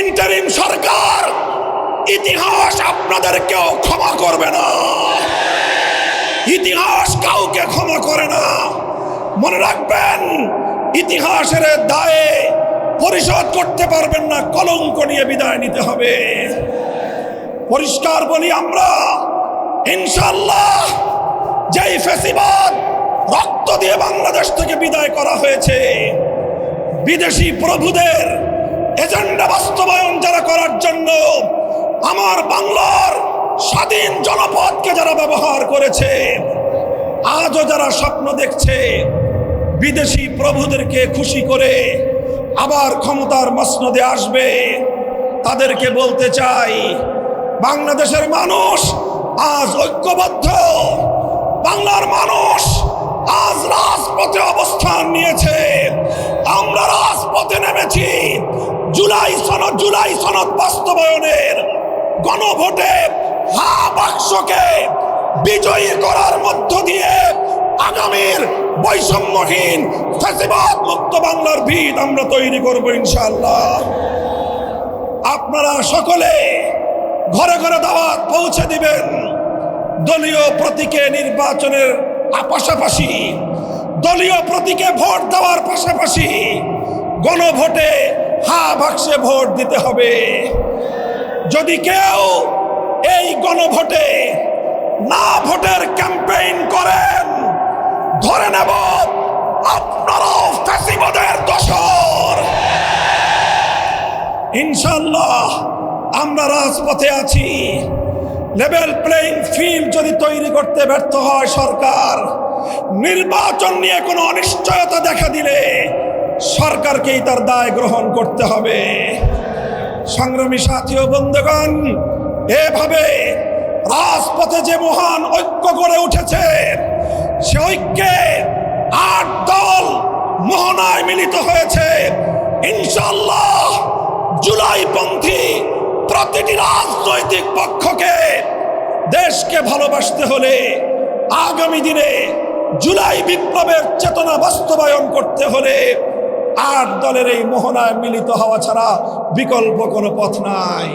Interim সরকার, ইতিহাস আপনাদেরকেও ক্ষমা করবে না। ইতিহাস কাউকে ক্ষমা করে না। মনে রাখবেন, ইতিহাসের দায়ে পরিশোধ করতে পারবেন না, কলঙ্ক নিয়ে বিদায় নিতে হবে। পরিষ্কার বলি আমরা ইনশাল্লাহ যেই ফেসিবাদ রক্ত দিয়ে বাংলাদেশ থেকে বিদায় করা হয়েছে, বিদেশি প্রভুদের এজেন্ডা বাস্তবায়ন যারা করার জন্য আমার বাংলার স্বাধীন জনপদকে যারা ব্যবহার করেছে, আজও যারা স্বপ্ন দেখছে, বিদেশি প্রভুদেরকে খুশি করে আবার ক্ষমতার মসনদে আসবে, তাদেরকে বলতে চাই, বাংলাদেশের মানুষ আজ ঐক্যবদ্ধ, বাংলার মানুষ জুলাই সনদ জুলাই সনদ বাস্তবায়নের গণভোটে হা বাক্সকে বিজয়ী করার মধ্য দিয়ে আগামীর বৈষম্যহীন ফ্যাসিবাদ মুক্ত বাংলার ভিত আমরা তৈরি করব ইনশাল্লাহ আপনারা সকলে ঘরে ঘরে দাওয়াত পৌঁছে দিবেন। দলীয় প্রতীকে নির্বাচনের পাশাপাশি দলীয় প্রতীকে ভোট দেওয়ার পাশাপাশি গণভোটে হা বাক্সে ভোট দিতে হবে। যদি কেউ এই গণভোটে না ভোটের ক্যাম্পেইন করেন, ধরে নেব আপনারাও ফ্যাসিবাদের দশর ইনশাল্লাহ আমরা রাজপথে আছি। লেভেল প্লেইং ফিল্ড যদি তৈরি করতে ব্যর্থ হয় সরকার, নির্বাচন নিয়ে কোনো অনিশ্চয়তা দেখা দিলে সরকারকেই তার দায় গ্রহণ করতে হবে। সংগ্রামী সাথী ও বন্ধুগণ, এভাবে রাজপথে যে মহান ঐক্য গড়ে উঠেছে, সে ঐক্যে আট দল মোহনায় মিলিত হয়েছে। ইনশাল্লাহ জুলাইপন্থী প্রতিটি রাজনৈতিক পক্ষকে দেশকে ভালোবাসতে হলে আগামী দিনে জুলাই বিপ্লবের চেতনা বাস্তবায়ন করতে হলে আট দলের এই মোহনায় মিলিত হওয়া ছাড়া বিকল্প কোনো পথ নাই।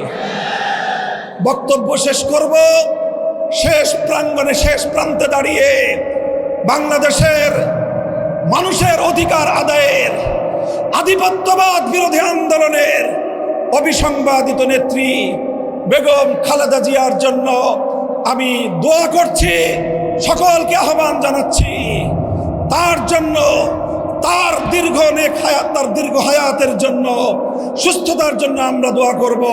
বক্তব্য শেষ করব। শেষ প্রাঙ্গণে শেষ প্রান্তে দাঁড়িয়ে বাংলাদেশের মানুষের অধিকার আদায়ের, আধিপত্যবাদ বিরোধী আন্দোলনের অবিসংবাদিত নেত্রী বেগম খালেদা জিয়ার জন্য আমি দোয়া করছি, সকলকে আহ্বান জানাচ্ছি। তার জন্য তার দীর্ঘ নেক হায়াত, তার দীর্ঘ হায়াতের জন্য, সুস্থতার জন্য আমরা দোয়া করব।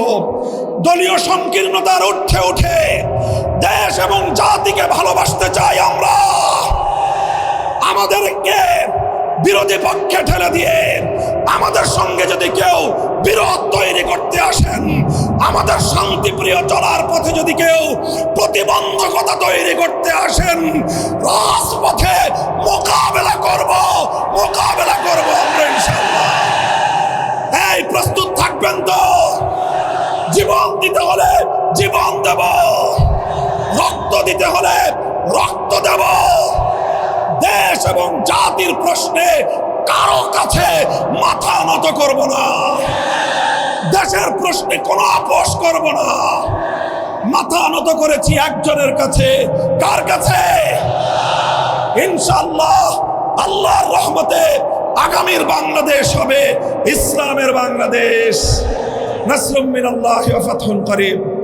দলীয় সংকীর্ণতার উঠে উঠে দেশ এবং জাতিকে ভালোবাসতে চাই আমরা। আমাদেরকে বিরোধী পক্ষে ঠেলে দিয়ে আমাদের সঙ্গে যদি কেউ বিরোধ তৈরি করতে আসেন, আমাদের শান্তিপ্রিয় চলার পথে যদি কেউ প্রতিবন্ধকতা তৈরি করতে আসেন, রাজপথে মোকাবেলা করব। জীবন দেব। রক্ত দিতে হলে রক্ত দেব। দেশ এবং জাতির প্রশ্নে কারও কাছে মাথা নত করব না। দেশের প্রশ্নে কোনো আপোষ করব না। মাথা নত করেছি একজনের কাছে। কার কাছে? ইনশাল্লাহ আল্লাহর রহমতে আগামীর বাংলাদেশ হবে, ইসলামের বাংলাদেশ। নাসরুম মিনাল্লাহি ফাতহুন করিম।